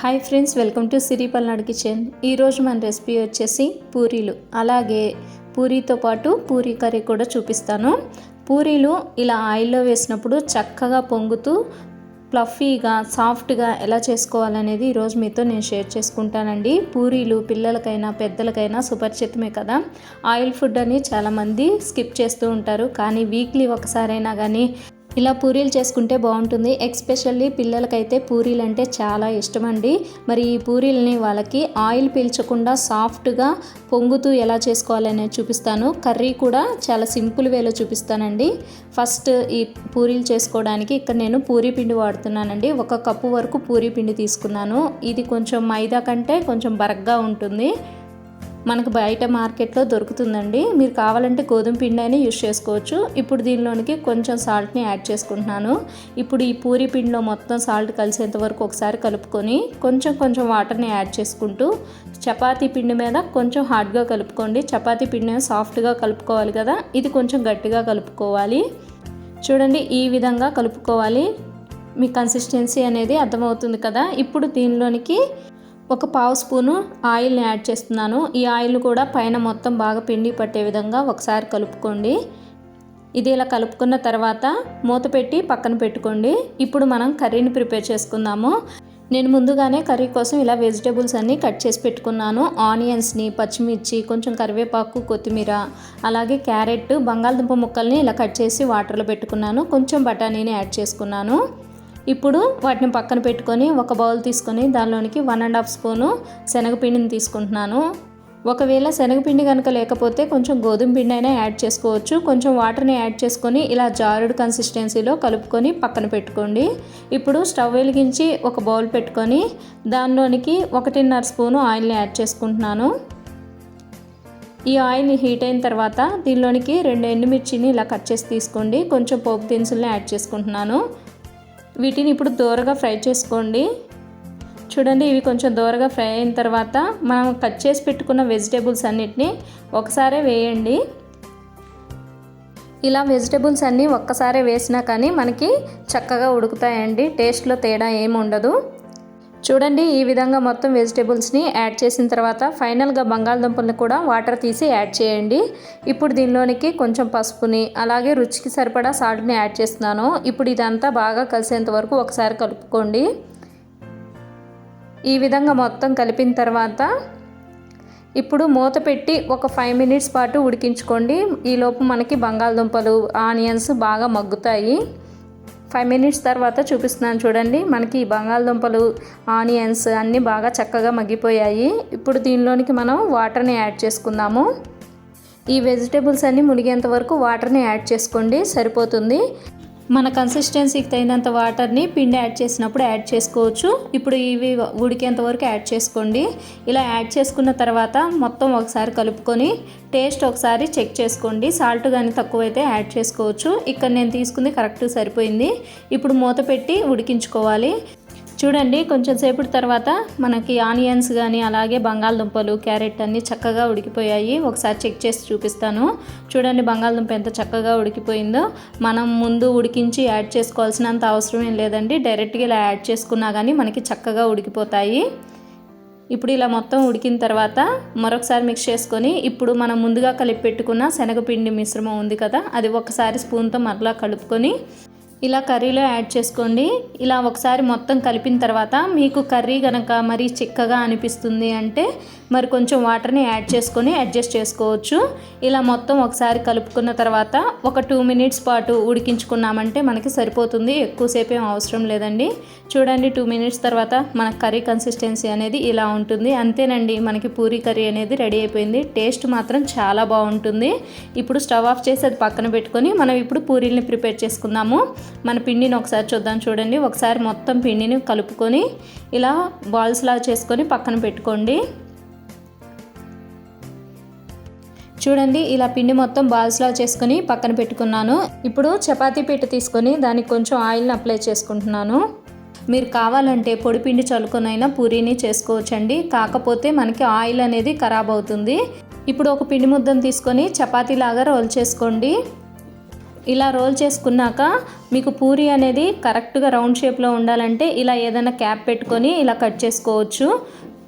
Hi friends welcome to Siri Palnadu kitchen. ఈరోజు మన recipe వచ్చేసి పూరీలు. అలాగే పూరీతో పాటు పూరీ కర్రీ కూడా చూపిస్తాను. పూరీలు ఇలా ఆయిల్లో వేసినప్పుడు చక్కగా పొంగుతూ ఫ్లఫీగా సాఫ్ట్గా ఎలా చేసుకోవాలనేది ఈరోజు మీతో నేను షేర్ చేసుకుంటానండి. పూరీలు పిల్లలకైనా పెద్దలకైనా సుపరిచితమే కదా. ఆయిల్ ఫుడ్ అని చాలామంది స్కిప్ చేస్తూ ఉంటారు. కానీ వీక్లీ ఒకసారైనా కానీ ఇలా పూరీలు చేసుకుంటే బాగుంటుంది. ఎక్స్పెషల్లీ పిల్లలకైతే పూరీలు అంటే చాలా ఇష్టం అండి మరి ఈ పూరీలని వాళ్ళకి ఆయిల్ పీల్చకుండా సాఫ్ట్గా పొంగుతూ ఎలా చేసుకోవాలనే చూపిస్తాను. కర్రీ కూడా చాలా సింపుల్ వేలో చూపిస్తానండి. ఫస్ట్ ఈ పూరీలు చేసుకోవడానికి ఇక్కడ నేను పూరీ పిండి వాడుతున్నానండి. ఒక కప్పు వరకు పూరీ పిండి తీసుకున్నాను. ఇది కొంచెం మైదా కంటే కొంచెం బరగ్గా ఉంటుంది. మనకు బయట మార్కెట్లో దొరుకుతుందండి. మీరు కావాలంటే గోధుమ పిండి అయినా యూస్ చేసుకోవచ్చు. ఇప్పుడు దీనిలోనికి కొంచెం సాల్ట్ని యాడ్ చేసుకుంటున్నాను. ఇప్పుడు ఈ పూరి పిండిలో మొత్తం సాల్ట్ కలిసేంత వరకు ఒకసారి కలుపుకొని కొంచెం కొంచెం వాటర్ని యాడ్ చేసుకుంటూ చపాతీ పిండి మీద కొంచెం హార్డ్గా కలుపుకోండి. చపాతీ పిండి సాఫ్ట్గా కలుపుకోవాలి కదా. ఇది కొంచెం గట్టిగా కలుపుకోవాలి. చూడండి ఈ విధంగా కలుపుకోవాలి. మీ కన్సిస్టెన్సీ అనేది అర్థమవుతుంది కదా. ఇప్పుడు దీనిలోనికి ఒక పావు స్పూను ఆయిల్ని యాడ్ చేస్తున్నాను. ఈ ఆయిల్ కూడా పైన మొత్తం బాగా పిండి పట్టే విధంగా ఒకసారి కలుపుకోండి. ఇది ఇలా కలుపుకున్న తర్వాత మూత పెట్టి పక్కన పెట్టుకోండి. ఇప్పుడు మనం కర్రీని ప్రిపేర్ చేసుకుందాము. నేను ముందుగానే కర్రీ కోసం ఇలా వెజిటేబుల్స్ అన్నీ కట్ చేసి పెట్టుకున్నాను. ఆనియన్స్ని పచ్చిమిర్చి కొంచెం కరివేపాకు కొత్తిమీర అలాగే క్యారెట్ బంగాళదుంప ముక్కల్ని ఇలా కట్ చేసి వాటర్లో పెట్టుకున్నాను. కొంచెం బఠానీని యాడ్ చేసుకున్నాను. ఇప్పుడు వాటిని పక్కన పెట్టుకొని ఒక బౌల్ తీసుకొని దానిలోనికి వన్ అండ్ హాఫ్ స్పూను శనగపిండిని తీసుకుంటున్నాను. ఒకవేళ శనగపిండి కనుక లేకపోతే కొంచెం గోధుమ పిండి అయినా యాడ్ చేసుకోవచ్చు. కొంచెం వాటర్ని యాడ్ చేసుకొని ఇలా జారుడు కన్సిస్టెన్సీలో కలుపుకొని పక్కన పెట్టుకోండి. ఇప్పుడు స్టవ్ వెలిగించి ఒక బౌల్ పెట్టుకొని దానిలోనికి ఒకటిన్నర స్పూను ఆయిల్ని యాడ్ చేసుకుంటున్నాను. ఈ ఆయిల్ హీట్ అయిన తర్వాత దీనిలోనికి రెండు ఎండుమిర్చిని ఇలా కట్ చేసి తీసుకోండి. కొంచెం పోపు దినుసుల్ని యాడ్ చేసుకుంటున్నాను. వీటిని ఇప్పుడు దూరగా ఫ్రై చేసుకోండి. చూడండి ఇవి కొంచెం దూరగా ఫ్రై అయిన తర్వాత మనం కట్ చేసి పెట్టుకున్న వెజిటేబుల్స్ అన్నిటిని ఒకసారే వేయండి. ఇలా వెజిటేబుల్స్ అన్నీ ఒక్కసారే వేసినా కానీ మనకి చక్కగా ఉడుకుతాయండి. టేస్ట్లో తేడా ఏమి ఉండదు చూడండి ఈ విధంగా మొత్తం వెజిటేబుల్స్ని యాడ్ చేసిన తర్వాత ఫైనల్గా బంగాళదుంపల్ని కూడా వాటర్ తీసి యాడ్ చేయండి. ఇప్పుడు దీనిలోనికి కొంచెం పసుపుని అలాగే రుచికి సరిపడా సాల్ట్ని యాడ్ చేస్తున్నాను. ఇప్పుడు ఇదంతా బాగా కలిసేంత వరకు ఒకసారి కలుపుకోండి. ఈ విధంగా మొత్తం కలిపిన తర్వాత ఇప్పుడు మూత పెట్టి ఒక ఫైవ్ మినిట్స్ పాటు ఉడికించుకోండి. ఈలోపు మనకి బంగాళదుంపలు ఆనియన్స్ బాగా మగ్గుతాయి. ఫైవ్ మినిట్స్ తర్వాత చూపిస్తున్నాను చూడండి. మనకి బంగాళదుంపలు ఆనియన్స్ అన్నీ బాగా చక్కగా మగ్గిపోయాయి. ఇప్పుడు దీనిలోనికి మనం వాటర్ని యాడ్ చేసుకుందాము. ఈ వెజిటేబుల్స్ అన్నీ మునిగేంత వరకు వాటర్ని యాడ్ చేసుకోండి. సరిపోతుంది. మన కన్సిస్టెన్సీకి తగినంత వాటర్ని పిండి యాడ్ చేసినప్పుడు యాడ్ చేసుకోవచ్చు. ఇప్పుడు ఇవి ఉడికేంత వరకు యాడ్ చేసుకోండి. ఇలా యాడ్ చేసుకున్న తర్వాత మొత్తం ఒకసారి కలుపుకొని టేస్ట్ ఒకసారి చెక్ చేసుకోండి. సాల్ట్ కానీ తక్కువైతే యాడ్ చేసుకోవచ్చు. ఇక్కడ నేను తీసుకుంది కరెక్ట్ సరిపోయింది. ఇప్పుడు మూత పెట్టి ఉడికించుకోవాలి. చూడండి కొంచెం సేపటి తర్వాత మనకి ఆనియన్స్ కానీ అలాగే బంగాళదుంపలు క్యారెట్ అన్నీ చక్కగా ఉడికిపోయాయి. ఒకసారి చెక్ చేసి చూపిస్తాను. చూడండి బంగాళదుంప ఎంత చక్కగా ఉడికిపోయిందో. మనం ముందు ఉడికించి యాడ్ చేసుకోవాల్సినంత అవసరం ఏం లేదండి. డైరెక్ట్గా ఇలా యాడ్ చేసుకున్నా కానీ మనకి చక్కగా ఉడికిపోతాయి. ఇప్పుడు ఇలా మొత్తం ఉడికిన తర్వాత మరొకసారి మిక్స్ చేసుకొని ఇప్పుడు మనం ముందుగా కలిపి పెట్టుకున్న శనగపిండి మిశ్రమం ఉంది కదా అది ఒకసారి స్పూన్తో మరలా కలుపుకొని ఇలా కర్రీలో యాడ్ చేసుకోండి. ఇలా ఒకసారి మొత్తం కలిపిన తర్వాత మీకు కర్రీ కనుక మరీ చిక్కగా అనిపిస్తుంది అంటే మరి కొంచెం వాటర్ని యాడ్ చేసుకొని అడ్జస్ట్ చేసుకోవచ్చు. ఇలా మొత్తం ఒకసారి కలుపుకున్న తర్వాత ఒక టూ మినిట్స్ పాటు ఉడికించుకున్నామంటే మనకి సరిపోతుంది. ఎక్కువసేపు ఏం అవసరం లేదండి. చూడండి టూ మినిట్స్ తర్వాత మన కర్రీ కన్సిస్టెన్సీ అనేది ఇలా ఉంటుంది. అంతేనండి మనకి పూరీ కర్రీ అనేది రెడీ అయిపోయింది. టేస్ట్ మాత్రం చాలా బాగుంటుంది. ఇప్పుడు స్టవ్ ఆఫ్ చేసి అది పక్కన పెట్టుకొని మనం ఇప్పుడు పూరీల్ని ప్రిపేర్ చేసుకుందాము. మన పిండిని ఒకసారి చూద్దాం చూడండి. ఒకసారి మొత్తం పిండిని కలుపుకొని ఇలా బాల్స్ లాగా చేసుకొని పక్కన పెట్టుకోండి. చూడండి ఇలా పిండి మొత్తం బాల్స్లా చేసుకొని పక్కన పెట్టుకున్నాను. ఇప్పుడు చపాతీ పీట తీసుకొని దానికి కొంచెం ఆయిల్ని అప్లై చేసుకుంటున్నాను. మీరు కావాలంటే పొడి పిండి చల్లుకొనైనా పూరీని చేసుకోవచ్చండి. కాకపోతే మనకి ఆయిల్ అనేది ఖరాబ్ అవుతుంది. ఇప్పుడు ఒక పిండి ముద్దను తీసుకొని చపాతీలాగా రోల్ చేసుకోండి. ఇలా రోల్ చేసుకున్నాక మీకు పూరి అనేది కరెక్ట్గా రౌండ్ షేప్లో ఉండాలంటే ఇలా ఏదైనా క్యాప్ పెట్టుకొని ఇలా కట్ చేసుకోవచ్చు.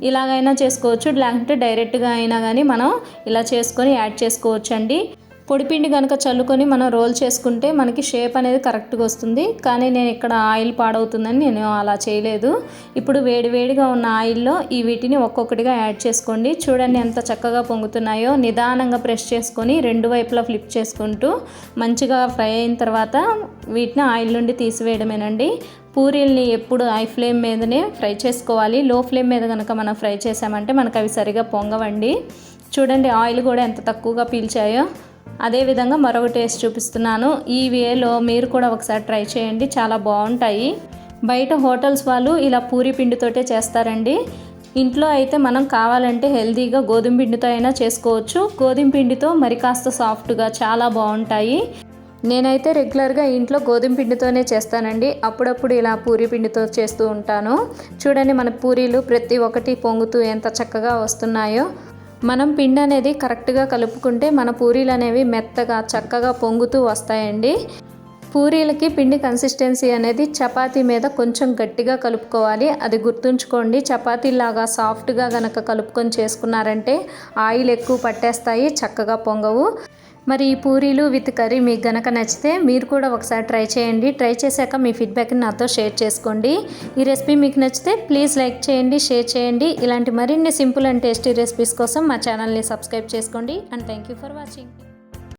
ఇలాగైనా చేసుకోవచ్చు. లేకుంటే డైరెక్ట్గా అయినా కానీ మనం ఇలా చేసుకొని యాడ్ చేసుకోవచ్చు అండి పొడిపిండి కనుక చల్లుకొని మనం రోల్ చేసుకుంటే మనకి షేప్ అనేది కరెక్ట్గా వస్తుంది. కానీ నేను ఇక్కడ ఆయిల్ పాడవుతుందని నేను అలా చేయలేదు. ఇప్పుడు వేడివేడిగా ఉన్న ఆయిల్లో ఈ వీటిని ఒక్కొక్కటిగా యాడ్ చేసుకోండి. చూడండి ఎంత చక్కగా పొంగుతున్నాయో. నిదానంగా ప్రెస్ చేసుకొని రెండు వైపులా ఫ్లిప్ చేసుకుంటూ మంచిగా ఫ్రై అయిన తర్వాత వీటిని ఆయిల్ నుండి తీసివేయడమేనండి. పూరీల్ని ఎప్పుడు హై ఫ్లేమ్ మీదనే ఫ్రై చేసుకోవాలి. లో ఫ్లేమ్ మీద కనుక మనం ఫ్రై చేసామంటే మనకు అవి సరిగా పొంగవండి. చూడండి ఆయిల్ కూడా ఎంత తక్కువగా పీల్చాయో. అదేవిధంగా మరొక టేస్ట్ చూపిస్తున్నాను. ఈ వేలో మీరు కూడా ఒకసారి ట్రై చేయండి. చాలా బాగుంటాయి. బయట హోటల్స్ వాళ్ళు ఇలా పూరి పిండితోటే చేస్తారండి. ఇంట్లో అయితే మనం కావాలంటే హెల్తీగా గోధుమ పిండితో అయినా చేసుకోవచ్చు. గోధుమ పిండితో మరి కాస్త సాఫ్ట్గా చాలా బాగుంటాయి. నేనైతే రెగ్యులర్గా ఇంట్లో గోధుమ పిండితోనే చేస్తానండి. అప్పుడప్పుడు ఇలా పూరి పిండితో చేస్తూ ఉంటాను. చూడండి మన పూరీలు ప్రతి ఒక్కటి పొంగుతూ ఎంత చక్కగా వస్తున్నాయో. మనం పిండి అనేది కరెక్ట్గా కలుపుకుంటే మన పూరీలు అనేవి మెత్తగా చక్కగా పొంగుతూ వస్తాయండి. పూరీలకి పిండి కన్సిస్టెన్సీ అనేది చపాతీ మీద కొంచెం గట్టిగా కలుపుకోవాలి. అది గుర్తుంచుకోండి చపాతీలాగా సాఫ్ట్గా గనక కలుపుకొని చేసుకున్నారంటే ఆయిల్ ఎక్కువ పట్టేస్తాయి చక్కగా పొంగవు. మరి ఈ పూరీలు విత్ కర్రీ మీకు గనక నచ్చితే మీరు కూడా ఒకసారి ట్రై చేయండి. ట్రై చేశాక మీ ఫీడ్బ్యాక్ని నాతో షేర్ చేసుకోండి. ఈ రెసిపీ మీకు నచ్చితే ప్లీజ్ లైక్ చేయండి షేర్ చేయండి. ఇలాంటి మరిన్ని సింపుల్ అండ్ టేస్టీ రెసిపీస్ కోసం మా ఛానల్ని సబ్స్క్రైబ్ చేసుకోండి. And thank you for watching.